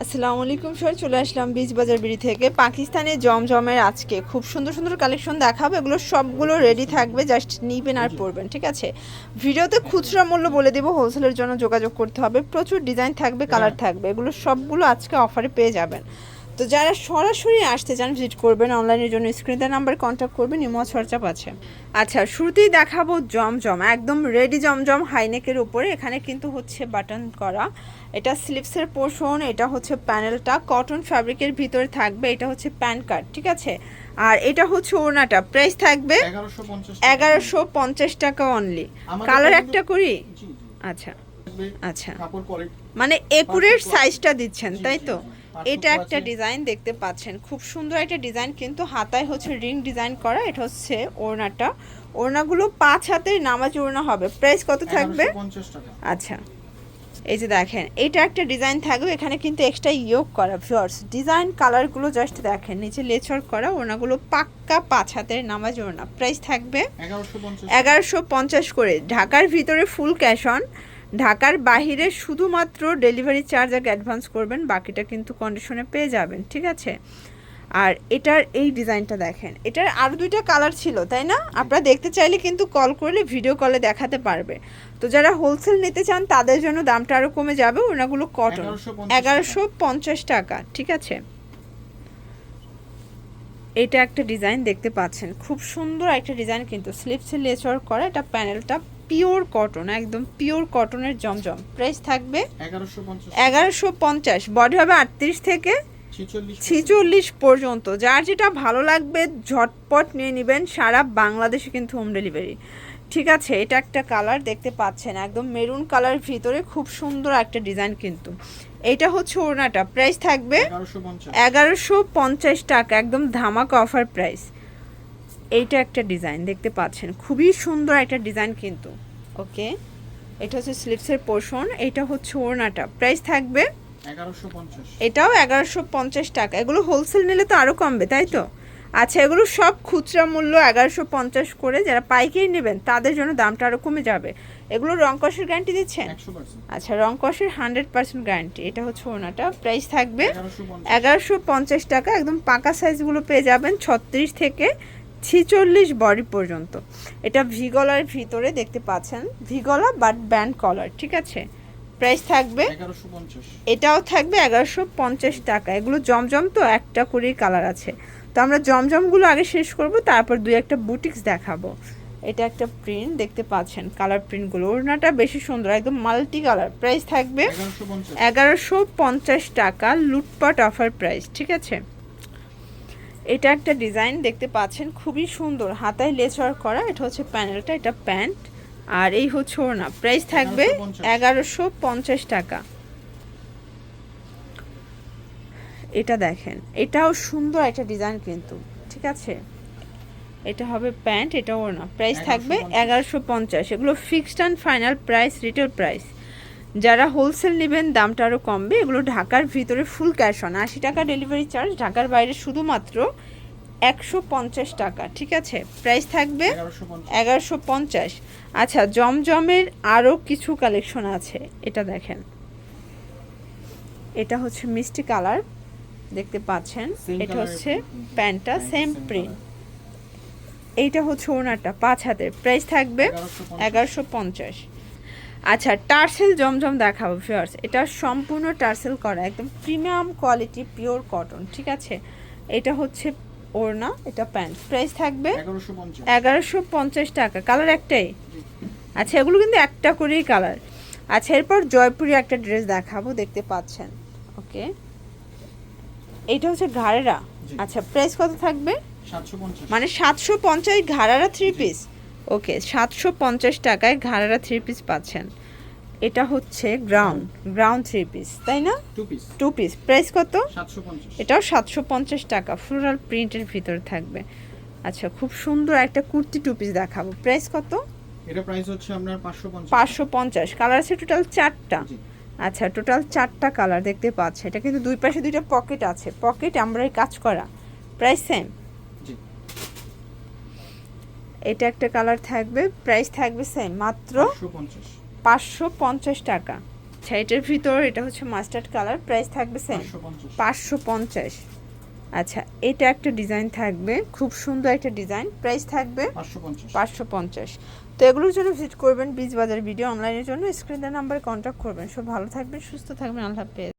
আসসালামু আলাইকুম স্যার চলে আসলাম বীজ বাজার বিড়ি থেকে। পাকিস্তানে জমজমের আজকে খুব সুন্দর সুন্দর কালেকশন দেখাবো এগুলো সবগুলো রেডি থাকবে জাস্ট নিবেন আর পড়বেন ঠিক আছে? ভিডিওতে খুচরা মূল্য বলে দেবো হোলসেলের জন্য যোগাযোগ করতে হবে প্রচুর ডিজাইন থাকবে কালার থাকবে এগুলো সবগুলো আজকে অফারে পেয়ে যাবেন। তো যারা সরাসরি আসতে চান ভিজিট করবেন অনলাইনের জন্য স্ক্রিনে নাম্বার কন্ট্যাক্ট করবেন ইমো হোয়াটসঅ্যাপ আছে। আচ্ছা শুরুতেই দেখাবো জমজম একদম রেডি জমজম হাইনেকের উপরে। এখানে কিন্তু হচ্ছে বাটন করা। এটা স্লিপসের পোর্শন এটা হচ্ছে প্যানেলটা কটন ফ্যাব্রিকের ভিতরে থাকবে এটা হচ্ছে প্যান কার্ড ঠিক আছে? আর এটা হচ্ছে ওড়নাটা প্রাইস থাকবে এগারোশো পঞ্চাশ টাকা। অনলি কালার একটা করি। আচ্ছা। আচ্ছা। মানে একুরের সাইজটা দিচ্ছেন তাই তো? এটা একটা ডিজাইন দেখতে পাচ্ছেন। খুব সুন্দর একটা ডিজাইন কিন্তু হাতায় হচ্ছে রিং ডিজাইন করা এটা হচ্ছে ওড়নাটা। ওড়নাগুলো পাঁচ হাতের নামাজ ওড়না হবে। প্রাইস কত থাকবে? আচ্ছা। এই যে দেখেন এটা একটা ডিজাইন থাকবে এখানে কিন্তু এক্সট্রা ইয়োগ করা ভিউয়ার্স ডিজাইন কালারগুলো জাস্ট দেখেন নিচে লেচর করা ওড়নাগুলো পাক্কা পাঁচ হাতের নামাজ ওড়না। প্রাইস থাকবে এগারোশো পঞ্চাশ। এগারোশো পঞ্চাশ করে। ঢাকার ভিতরে ফুল ক্যাশ অন ঢাকার বাহিরে শুধুমাত্র ডেলিভারি চার্জ আগে অ্যাডভান্স করবেন, বাকিটা কিন্তু কন্ডিশনে পেয়ে যাবেন, ঠিক আছে? আর এটার এই ডিজাইনটা দেখেন, এটার আরও দুইটা কালার ছিল, তাই না? আপনারা দেখতে চাইলে কিন্তু কল করলে ভিডিও কলে দেখাতে পারবে। তো যারা হোলসেল নিতে চান, তাদের জন্য দামটা আরও কমে যাবে, ওনাগুলো কটন এগারোশো পঞ্চাশ টাকা, ঠিক আছে? এটা একটা ডিজাইন দেখতে পাচ্ছেন। খুব সুন্দর একটা ডিজাইন কিন্তু স্লিপসে লেচর করা, এটা প্যানেলটা পিওর কটন একদম পিওর কটনের জমজম। প্রাইস থাকবে এগারোশো পঞ্চাশ। বডি হবে আটত্রিশ থেকে ছিচল্লিশ পর্যন্ত। যার যেটা ভালো লাগবে ঝটপট নিয়ে নেবেন সারা বাংলাদেশে কিন্তু হোম ডেলিভারি ঠিক আছে এটা একটা কালার দেখতে পাচ্ছেন একদম মেরুন কালার ভিতরে খুব সুন্দর একটা ডিজাইন কিন্তু। এটা হচ্ছে ওড়নাটা প্রাইস থাকবে এগারোশো পঞ্চাশ। টাকা একদম ধামাকা অফার প্রাইস এইটা একটা ডিজাইন দেখতে পাচ্ছেন। খুবই সুন্দর একটা ডিজাইন কিন্তু। ওকে? এটা হচ্ছে স্লিপসের পোর্শন এটা হচ্ছে ওড়নাটা। প্রাইস থাকবে? এগারোশো এটাও এগারোশো পঞ্চাশ টাকা। এগুলো হোলসেল নিলে তো আরও কমবে তাই তো? আচ্ছা এগুলো সব খুচরা মূল্য এগারোশো পঞ্চাশ করে যারা পাইকারি নেবেন তাদের জন্য দামটা আরও কমে যাবে। এগুলো রং কষের গ্যারান্টি দিচ্ছেন? আচ্ছা রং কষের হান্ড্রেড পার্সেন্ট গ্যারান্টি এটা হচ্ছে ওনাটা প্রাইস থাকবে? এগারোশো পঞ্চাশ। টাকা। একদম পাকা সাইজগুলো পেয়ে যাবেন ছত্রিশ থেকে ছিচল্লিশ বডি পর্যন্ত। এটা ভিগলার ভিতরে দেখতে পাচ্ছেন। ভিগলা বাট ব্যান্ড কলার ঠিক আছে? প্রাইস থাকবে এটাও থাকবে এগারোশো পঞ্চাশ টাকা। এগুলো জমজম তো একটা করেই কালার আছে। তো আমরা জমজমগুলো আগে শেষ করব তারপর দুই একটা বুটিক্স দেখাবো। এটা একটা প্রিন্ট দেখতে পাচ্ছেন কালার প্রিন্টগুলো ওড়নাটা বেশি সুন্দর একদম মাল্টি কালার প্রাইস থাকবে এগারোশো এগারোশো পঞ্চাশ টাকা লুটপাট অফার প্রাইস ঠিক আছে? এটা একটা ডিজাইন দেখতে পাচ্ছেন খুবই সুন্দর। হাতায় লেস লেচর করা এটা হচ্ছে প্যানেলটা এটা প্যান্ট। আর এই হচ্ছে ওড়না প্রাইস থাকবে এগারোশো পঞ্চাশ। টাকা। এটা দেখেন এটাও সুন্দর একটা ডিজাইন কিন্তু ঠিক আছে? এটা হবে প্যান্ট এটা ওড়না প্রাইস থাকবে এগারোশো পঞ্চাশ। এগুলো fixed and final price retail price যারা হোলসেল নেবেন দামটা আরও কমবে। এগুলো ঢাকার ভিতরে ফুল ক্যাশ অন আশি টাকা ডেলিভারি চার্জ ঢাকার বাইরে শুধুমাত্র একশো পঞ্চাশ টাকা ঠিক আছে? প্রাইস থাকবে এগারোশো পঞ্চাশ। আচ্ছা জমজমের আরও কিছু কালেকশন আছে এটা দেখেন। এটা হচ্ছে মিষ্টি কালার দেখতে পাচ্ছেন? এটা হচ্ছে প্যান্টটা সেম প্রিন্ট এইটা হচ্ছে ওনারটা পাঁচ হাতের। প্রাইস থাকবে এগারোশো পঞ্চাশ। আচ্ছা টার্সেল জমজম দেখাবো ফিয়ার্স এটা সম্পূর্ণ টার্সেল করা একদম প্রিমিয়াম কোয়ালিটি পিওর কটন ঠিক আছে? এটা হচ্ছে ওড়না এটা প্যান্ট প্রাইস থাকবে এগারোশো পঞ্চাশ। টাকা। কালার একটাই? আচ্ছা এগুলো কিন্তু একটা করেই কালার আচ্ছা এরপর জয়পুরি একটা ড্রেস দেখাবো দেখতে পাচ্ছেন। ওকে এটা হচ্ছে ঘাড়েরা। আচ্ছা প্রাইস কত থাকবে? মানে সাতশো পঞ্চাশ ঘাড়ারা থ্রি পিস ওকে সাতশো পঞ্চাশ টাকায় ঘাড়ারা থ্রি পিস পাচ্ছেন। এটা হচ্ছে গ্রাউন্ড গ্রাউন্ড থ্রি পিস তাই না? টু পিস প্রাইস কত? এটাও সাতশো পঞ্চাশ টাকা ফ্লোরাল প্রিন্টের ভিতরে থাকবে। আচ্ছা খুব সুন্দর একটা কুর্তি টু পিস দেখাবো। প্রাইস কত? এটা প্রাইস হচ্ছে আপনার পাঁচশো পঞ্চাশ পাঁচশো পঞ্চাশ কালার আছে টোটাল চারটা। আচ্ছা টোটাল চারটা কালার দেখতে পাচ্ছে। এটা কিন্তু দুই পাশে দুইটা পকেট আছে। পকেট আমরা কাজ করা। প্রাইস সেম এটা একটা কালার থাকবে প্রাইস থাকবে সেম মাত্র পাঁচশো পঞ্চাশ। টাকা। আচ্ছা এটার ভিতর এটা হচ্ছে মাস্টার্ড কালার প্রাইস থাকবে সেম পাঁচশো পঞ্চাশ। আচ্ছা এটা একটা ডিজাইন থাকবে খুব সুন্দর একটা ডিজাইন প্রাইস থাকবে পাঁচশো পঞ্চাশ। তো এগুলোর জন্য ভিজিট করবেন বীজ বাজার ভিডিও অনলাইনের জন্য স্ক্রিনের নাম্বারে কন্ট্যাক্ট করবেন। সব ভালো থাকবেন সুস্থ থাকবেন আল্লাহ হাফেজ।